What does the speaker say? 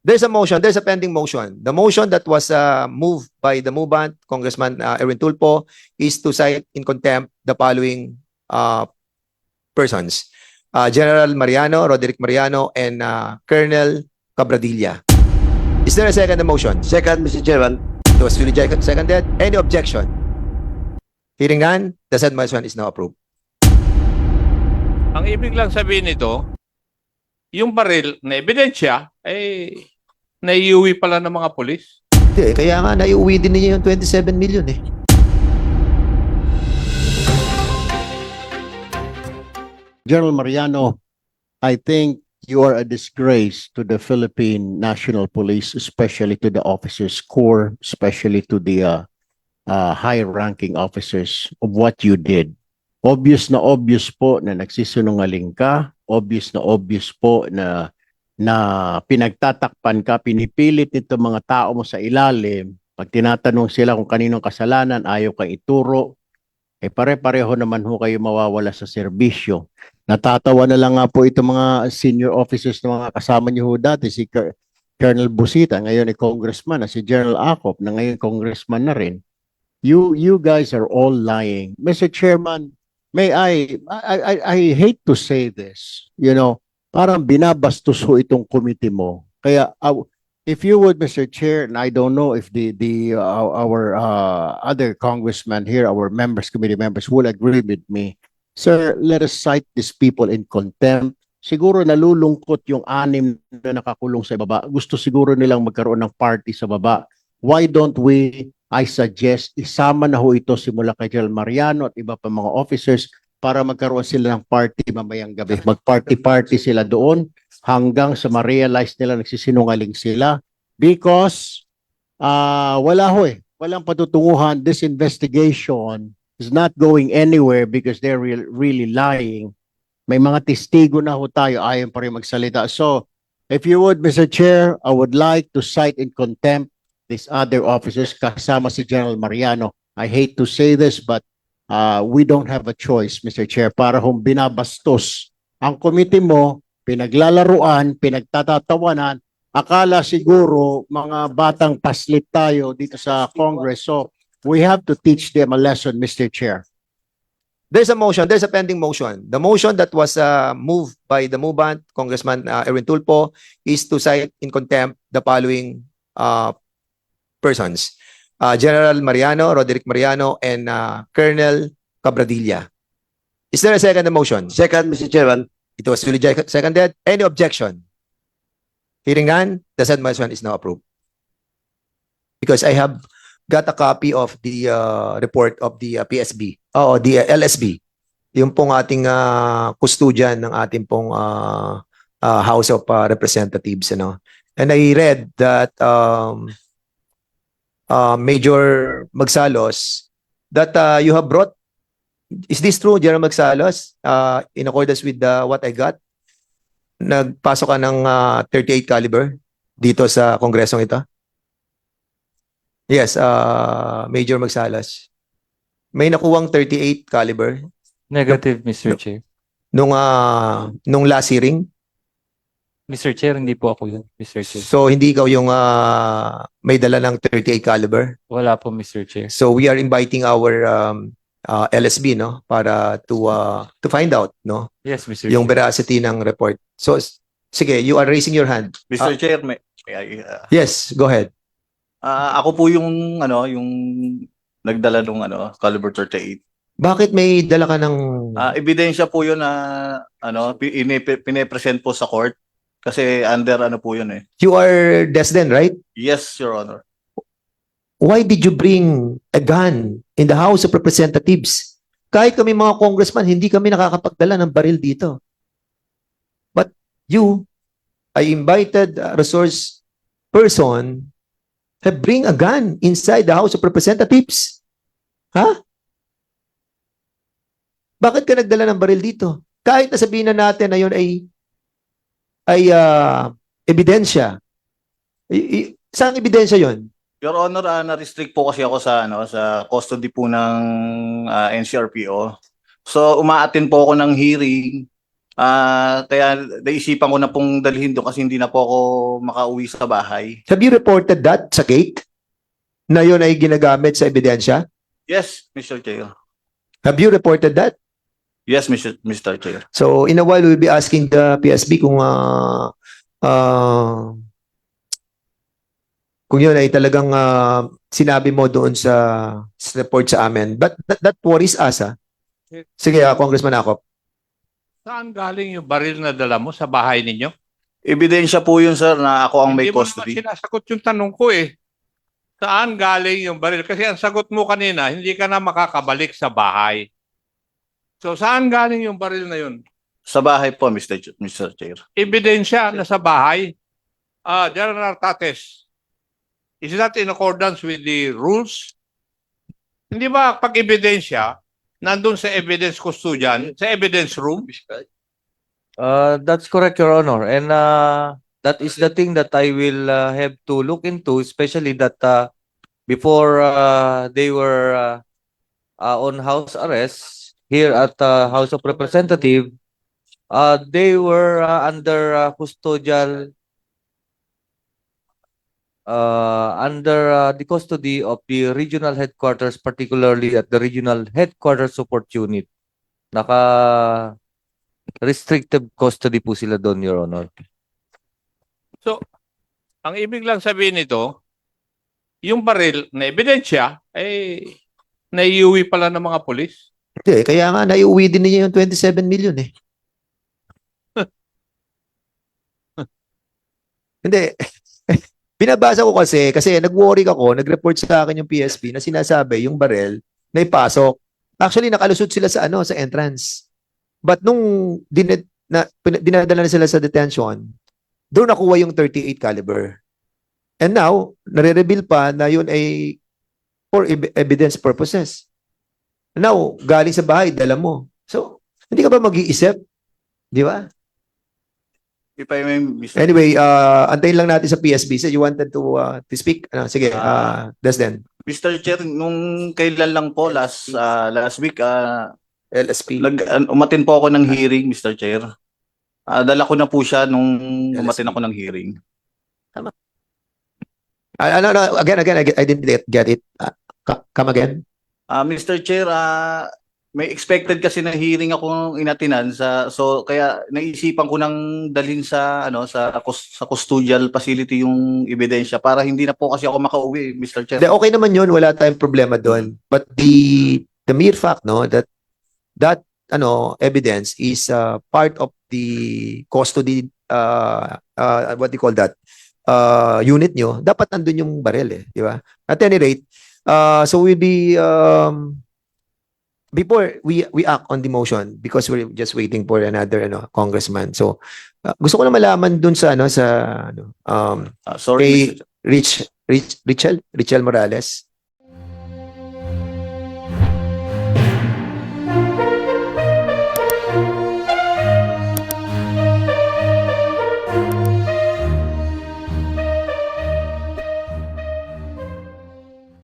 There's a motion, there's a pending motion. The motion that was uh, moved by the movement, Congressman uh, Erwin Tulpo, is to cite in contempt the following uh, persons. Uh, General Mariano, Roderick Mariano, and uh, Colonel Cabradilla. Is there a second motion? Second, Mr. Chairman. It was duly second- seconded. Any objection? Hearing none, the said motion is now approved. Ang ibig lang sabihin nito, yung baril na ebidensya, ay naiuwi pala ng mga polis. Hindi, kaya nga naiuwi din niya yung 27 million eh. General Mariano, I think you are a disgrace to the Philippine National Police, especially to the officers corps, especially to the uh, uh, high-ranking officers of what you did. Obvious na obvious po na nagsisinungaling ka, obvious na obvious po na na pinagtatakpan ka, pinipilit nito mga tao mo sa ilalim. Pag tinatanong sila kung kaninong kasalanan, ayaw kang ituro, eh pare-pareho naman ho kayo mawawala sa serbisyo. Natatawa na lang nga po itong mga senior officers na mga kasama niyo ho dati, si Col- Colonel Busita, ngayon ay congressman, na si General Acop, na ngayon congressman na rin. You you guys are all lying. Mr. Chairman, may I I I, I hate to say this, you know, parang binabastos ho itong committee mo. Kaya uh, if you would Mr. Chair, and I don't know if the the uh, our uh, other congressmen here, our members, committee members will agree with me. Sir, let us cite these people in contempt. Siguro nalulungkot yung anim na nakakulong sa baba. Gusto siguro nilang magkaroon ng party sa baba. Why don't we, I suggest, isama na ho ito simula kay General Mariano at iba pa mga officers para magkaroon sila ng party mamayang gabi. Mag-party-party sila doon hanggang sa ma-realize nila nagsisinungaling sila because ah wala ho eh. Walang patutunguhan. This investigation is not going anywhere because they're real, really lying. May mga testigo na ho tayo, ayaw pa rin magsalita. So, if you would, Mr. Chair, I would like to cite in contempt these other officers kasama si General Mariano. I hate to say this, but uh, we don't have a choice, Mr. Chair, para hong binabastos ang committee mo, pinaglalaruan, pinagtatatawanan, akala siguro mga batang paslit tayo dito sa Congress. So, we have to teach them a lesson, Mr. Chair. There's a motion, there's a pending motion. The motion that was uh, moved by the movement, Congressman uh, Erwin Tulpo, is to cite in contempt the following uh, persons. Uh, General Mariano, Roderick Mariano, and uh, Colonel Cabradilla. Is there a second motion? Second, Mr. Chairman. It was duly seconded. Any objection? Hearing none, the said motion is now approved. Because I have got a copy of the uh, report of the uh, PSB, oh, the uh, LSB, yung pong ating uh, custodian ng ating pong uh, uh, House of uh, Representatives, ano. And I read that um, uh, Major Magsalos that uh, you have brought Is this true, General Magsalos? Uh, in accordance with the, what I got? Nagpasok ka ng uh, 38 caliber dito sa kongresong ito? Yes, uh, Major Magsalos. May nakuwang 38 caliber Negative, Mr. Chair. nung uh, nung last hearing. Mr. Chair, hindi po ako yun, Mr. Chair. So hindi ikaw yung uh, may dala ng 38 caliber. Wala po, Mr. Chair. So we are inviting our um, uh, LSB no para to uh, to find out no Yes, Mr. yung Chair. veracity ng report. So, s- sige, you are raising your hand. Mr. Chair, may, may I, uh, Yes, go ahead. ah, ako po yung ano, yung nagdala nung ano, caliber 38. Bakit may dala ka ng... Ah, ebidensya po 'yun na ano, pi- ini- pine-present po sa court kasi under ano po 'yun eh. you are Desden, right? Yes, Your Honor. Why did you bring a gun in the House of Representatives? Kahit kami mga congressman, hindi kami nakakapagdala ng baril dito. But you, I invited a resource person, have bring a gun inside the House of Representatives. Ha? Bakit ka nagdala ng baril dito? Kahit nasabihin na natin na yun ay ay ah, ebidensya. I- i- saan ebidensya yon? Your Honor, ah, na-restrict po kasi ako sa ano, sa custody po ng ah, NCRPO. So, umaattend po ako ng hearing Ah, kaya naisipan ko na pong dalhin doon kasi hindi na po ako makauwi sa bahay. Have you reported that sa gate? Na yun ay ginagamit sa ebidensya? Yes, Mr. Chair. Have you reported that? Yes, Mr. Mr. Chair. So in a while we'll be asking the PSB kung ah ah, kung yun ay talagang ah, sinabi mo doon sa, sa report sa amin. But that, that worries us ah. Sige, ah, Congressman Akop. Saan galing yung baril na dala mo sa bahay ninyo? Ebidensya po yun, sir, na ako ang may Hindi mo custody. naman sinasagot yung tanong ko eh. Saan galing yung baril? Kasi ang sagot mo kanina, hindi ka na makakabalik sa bahay. So saan galing yung baril na yun? Sa bahay po, Mr. Ch- Mr. Chair. Ebidensya na sa bahay. Ah, General Tates, is that in accordance with the rules? Hindi ba pag ebidensya, nandun sa evidence custodian, sa evidence room? Uh, that's correct, Your Honor. And uh, that is the thing that I will uh, have to look into, especially that uh, before uh, they were uh, uh, on house arrest here at the House of Representative, uh, they were uh, under uh, custodial uh, under uh, the custody of the regional headquarters, particularly at the regional headquarters support unit. Naka restricted custody po sila doon, Your Honor. Ang ibig lang sabihin nito, yung baril na ebidensya, ay naiuwi pala ng mga polis. Hindi, kaya nga naiuwi din niya yung 27 million eh. Hindi. Binabasa ko kasi, kasi nag-worry ako, nag-report sa akin yung PSP na sinasabi yung barrel na ipasok. Actually, nakalusot sila sa ano, sa entrance. But nung din na, dinadala na sila sa detention, doon nakuha yung 38 caliber. And now, nare-reveal pa na yun ay for ev- evidence purposes. Now, galing sa bahay, dala mo. So, hindi ka ba mag-iisip? Di ba? If I may, Mr. Anyway, uh, antayin lang natin sa PSB. So, you wanted to uh, to speak? Ano, sige, uh, Desden. Mr. Chair, nung kailan lang po, last ah, last week, ah, LSP. nag, an- umatin po ako ng hearing, Mr. Chair. Ah, dala ko na po siya nung umatin ako ng hearing. Uh, ano, no, again, again, I, I didn't get, get it. Uh, come again? Ah, Mr. Chair, ah, may expected kasi na hearing ako inatinan sa so kaya naisipan ko nang dalhin sa ano sa sa custodial facility yung ebidensya para hindi na po kasi ako makauwi, Mr. Chair. De, okay naman yun. Wala tayong problema doon. But the the mere fact, no, that that ano evidence is uh, part of the custody uh, uh, what do you call that uh, unit nyo dapat nandun yung barel eh di ba at any rate uh, so we'll be um, before we we act on the motion because we're just waiting for another ano congressman so uh, gusto ko na malaman dun sa ano sa ano um Ah, sorry, kay Mr. Rich Rich Richel Richel Morales